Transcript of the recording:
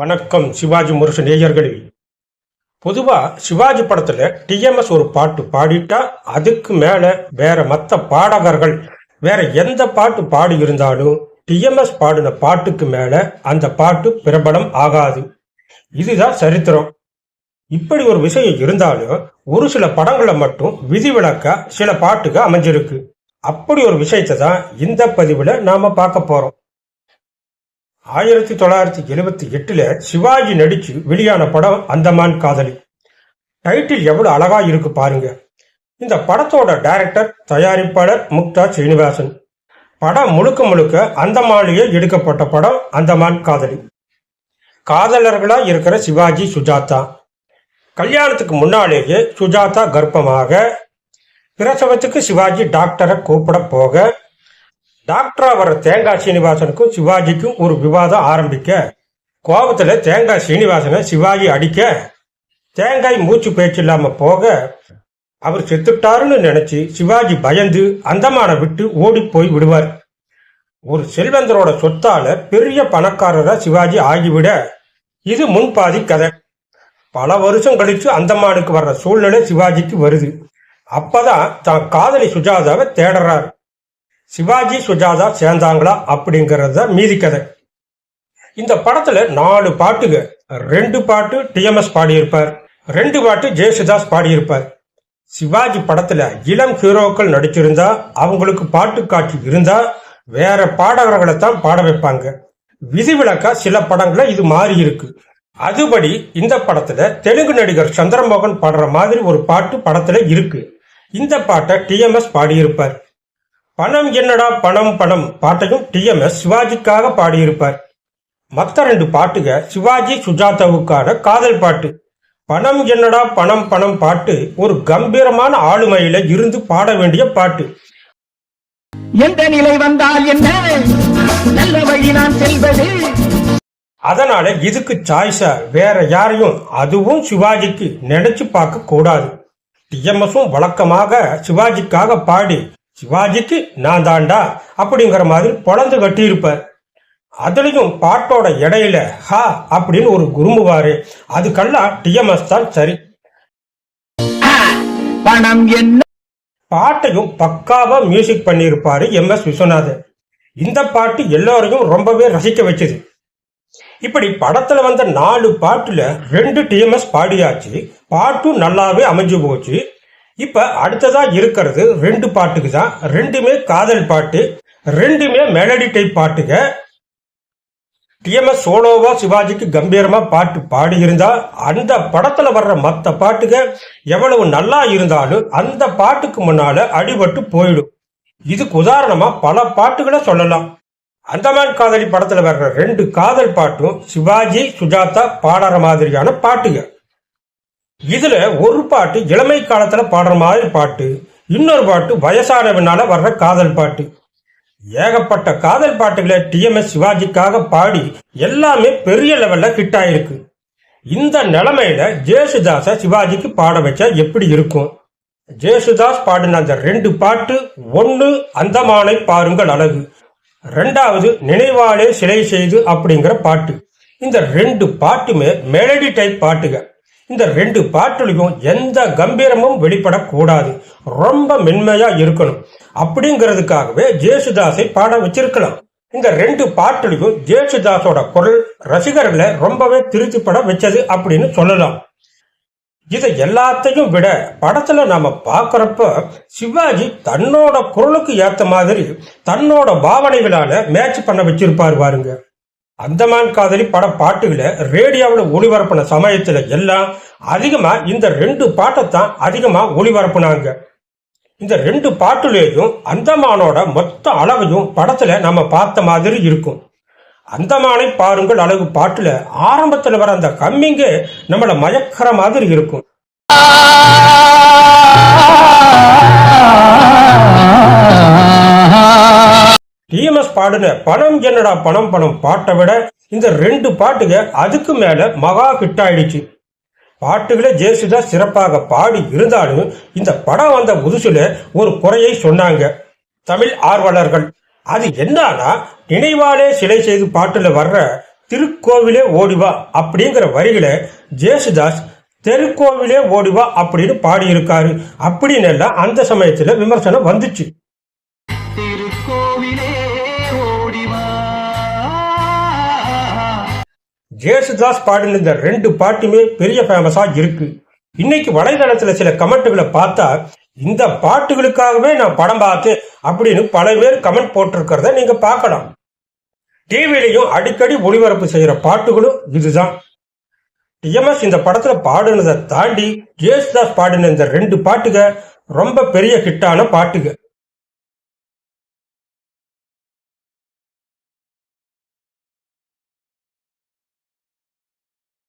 வணக்கம் சிவாஜி முருசன் நேயர்களே. பொதுவாக சிவாஜி படத்தில் டிஎம்எஸ் ஒரு பாட்டு பாடிட்டா அதுக்கு மேலே வேற மற்ற பாடகர்கள் வேற எந்த பாட்டு பாடி இருந்தாலும் டிஎம்எஸ் பாடின பாட்டுக்கு மேலே அந்த பாட்டு பிரபலம் ஆகாது. இதுதான் சரித்திரம். இப்படி ஒரு விஷயம் இருந்தாலும் ஒரு சில படங்களை மட்டும் விதிவிலக்க சில பாட்டுக்கு அமைஞ்சிருக்கு. அப்படி ஒரு விஷயத்தை தான் இந்த பதிவில் நாம பார்க்க போறோம். ஆயிரத்தி தொள்ளாயிரத்தி எழுபத்தி எட்டுல சிவாஜி நடிச்சு வெளியான படம் அந்தமான் காதலி. டைட்டில் எவ்வளவு அழகா இருக்கு பாருங்க. இந்த படத்தோட டைரக்டர் தயாரிப்பாளர் முக்தா சீனிவாசன். படம் முழுக்க முழுக்க அந்தமானிலே எடுக்கப்பட்ட படம் அந்தமான் காதலி. காதலர்களா இருக்கிற சிவாஜி சுஜாதா. கல்யாணத்துக்கு முன்னாலேயே சுஜாதா கர்ப்பமாக பிரசவத்துக்கு சிவாஜி டாக்டரை கூப்பிட போக டாக்டரா வர தேங்காய் சீனிவாசனுக்கும் சிவாஜிக்கும் ஒரு விவாதம் ஆரம்பிக்க. கோபத்துல தேங்காய் சீனிவாசனை சிவாஜி அடிக்க. தேங்காய் மூச்சு பேச்சு இல்லாம போக அவர் செத்துட்டாருன்னு நினைச்சு சிவாஜி பயந்து அந்தமான விட்டு ஓடி போய் விடுவார். ஒரு செல்வந்தரோட சொத்தால பெரிய பணக்காரரா சிவாஜி ஆகிவிட. இது முன்பாதி கதை. பல வருஷம் கழிச்சு அந்தமானுக்கு வர்ற சூழ்நிலை சிவாஜிக்கு வருது. அப்பதான் தான் காதலி சுஜாதாவை தேடுறாரு. சிவாஜி சுஜாதா சேர்ந்தாங்களா அப்படிங்கிறத தான் மீதி கதை. இந்த படத்துல நாலு பாட்டுங்க. ரெண்டு பாட்டு டிஎம்எஸ் பாடியிருப்பார். ரெண்டு பாட்டு ஜெயசுதாஸ் பாடியிருப்பார். சிவாஜி படத்துல இளம் ஹீரோக்கள் நடிச்சிருந்தா அவங்களுக்கு பாட்டு காட்சி இருந்தா வேற பாடகர்களை தான் பாட வைப்பாங்க. விதிவிலக்கா சில படங்கள இது மாறி இருக்கு. அதுபடி இந்த படத்துல தெலுங்கு நடிகர் சந்திரமோகன் பாடுற மாதிரி ஒரு பாட்டு படத்துல இருக்கு. இந்த பாட்டை டிஎம்எஸ் பாடியிருப்பார். பணம் என்னடா பணம் பணம் பாட்டையும் டிஎம்எஸ் சிவாஜிக்காக பாடியிருப்பார். மற்ற ரெண்டு பாட்டுக சிவாஜி சுஜாதாவுக்கான காதல் பாட்டு. பணம் என்னடா பணம் பணம் பாட்டு ஒரு கம்பீரமான ஆளுமையில இருந்து பாட வேண்டிய பாட்டு. எந்த நிலை வந்தால் என்ன? நல்ல வழி நான் செல்வது. அதனால இதுக்கு சாய்ஸா வேற யாரையும் அதுவும் சிவாஜிக்கு நினைச்சு பார்க்க கூடாது. டிஎம்எஸும் வழக்கமாக சிவாஜிக்காக பாடி சிவாஜிக்கு நான் தாண்டா அப்படிங்கிற மாதிரி பொழந்து கட்டியிருப்பார் அதுலயும் பாட்டோட இடையில ஹா அப்படின்னு ஒரு குறும்புவாரு. அதுக்கெல்லாம் டிஎம்எஸ் தான் சரி. பணம் என்ன? பாட்டையும் பக்காவா மியூசிக் பண்ணியிருப்பாரு எம் எஸ் விஸ்வநாதன் இந்த பாட்டு எல்லாரையும் ரொம்பவே ரசிக்க வச்சது. இப்படி படத்துல வந்த நாலு பாட்டுல ரெண்டு டிஎம்எஸ் பாடியாச்சு. பாட்டும் நல்லாவே அமைஞ்சு போச்சு. இப்ப அடுத்ததா இருக்கிறது ரெண்டு பாட்டுக்கு தான். ரெண்டுமே காதல் பாட்டு ரெண்டுமே மெலடி டைப் பாட்டுங்க டிஎம்எஸ் சோலோவா சிவாஜிக்கு கம்பீரமா பாட்டு பாடியிருந்தா அந்த படத்துல வர்ற மற்ற பாட்டுக எவ்வளவு நல்லா இருந்தாலும் அந்த பாட்டுக்கு முன்னால அடிபட்டு போயிடும். இதுக்கு உதாரணமா பல பாட்டுகளை சொல்லலாம். அந்தமான் காதலி படத்துல வர்ற ரெண்டு காதல் பாட்டும் சிவாஜி சுஜாதா பாடுற மாதிரியான பாட்டுங்க இதுல ஒரு பாட்டு இளமை காலத்துல பாடுற மாதிரி பாட்டு இன்னொரு பாட்டு வயசானவனால வர்ற காதல் பாட்டு. ஏகப்பட்ட காதல் பாட்டுகளை டிஎம்எஸ் சிவாஜிக்காக பாடி எல்லாமே பெரிய லெவல்ல ஹிட் ஆயிருக்கு. இந்த நிலைமையில ஜேசுதாஸ சிவாஜிக்கு பாட வச்சா எப்படி இருக்கும்? ஜேசுதாஸ் பாடின அந்த ரெண்டு பாட்டு ஒன்னு அந்தமானை பாருங்கள் அழகு ரெண்டாவது நினைவாலே சிலை செய்து அப்படிங்கிற பாட்டு. இந்த ரெண்டு பாட்டுமே மெலடி டைப் பாட்டுகள் இந்த ரெண்டு பாட்டுலையும் எந்த கம்பீரமும் வெளிப்படக்கூடாது. ரொம்ப மென்மையா இருக்கணும். அப்படிங்கிறதுக்காகவே ஜேசுதாஸை பாட வச்சிருக்கலாம். இந்த ரெண்டு பாட்டுலையும் ஜேசுதாஸோட குரல் ரசிகர்களை ரொம்பவே திருப்திப்பட வச்சது அப்படின்னு சொல்லலாம். இதை எல்லாத்தையும் விட படத்துல நாம பாக்குறப்ப சிவாஜி தன்னோட குரலுக்கு ஏத்த மாதிரி தன்னோட பாவனைகளால மேட்ச் பண்ண வச்சிருப்பாரு பாருங்க. அந்தமான் காதலி பட பாட்டுகளை ரேடியோவில் ஒளிபரப்பின சமயத்தில் எல்லாம் அதிகமாக இந்த ரெண்டு பாட்டைத்தான் அதிகமாக ஒளிபரப்புனாங்க இந்த ரெண்டு பாட்டுலேயும் அந்தமானோட மொத்த அளவையும் படத்தில் நம்ம பார்த்த மாதிரி இருக்கும் அந்தமானை பாருங்கள் அழகு பாட்டில் ஆரம்பத்தில் வர அந்த கம்மிங்க நம்மளை மயக்கிற மாதிரி இருக்கும் டிஎம்எஸ் பாடின பணம் என்னடா பணம் பணம் பாட்டை விட இந்த ரெண்டு பாட்டுக அதுக்கு மேல மகா ஹிட் ஆயிடுச்சு. பாட்டுகளை ஜேசுதாஸ் சிறப்பாக பாடி இருந்தாலும் இந்த படம் வந்த புதுசுல ஒரு குறையை சொன்னாங்க. தமிழ் ஆர்வலர்கள் அது என்னன்னா நினைவாலே சிலை செய்து பாட்டுல வர்ற திருக்கோவிலே ஓடிவா அப்படிங்கிற வரிகளை ஜேசுதாஸ் தெருக்கோவிலே ஓடிவா அப்படின்னு பாடியிருக்காரு. அப்படின்னு எல்லாம் அந்த சமயத்துல விமர்சனம் வந்துச்சு. ஜேசுதாஸ் பாடின இந்த ரெண்டு பாட்டுமே பெரிய ஃபேமஸா இருக்கு. இன்னைக்கு வலைதளத்துல சில கமெண்ட்டுகளை பார்த்தா இந்த பாட்டுகளுக்காகவே நான் படம் பார்த்தேன் அப்படின்னு பல பேர் கமெண்ட் போட்டிருக்கிறத நீங்க பார்க்கலாம். டிவிலையும் அடிக்கடி ஒளிபரப்பு செய்யற பாட்டுகளும் இதுதான். டிஎம்எஸ் இந்த படத்துல பாடினதை தாண்டி ஜேசுதாஸ் பாடின இந்த ரெண்டு பாட்டுக ரொம்ப பெரிய ஹிட்டான பாட்டுகள்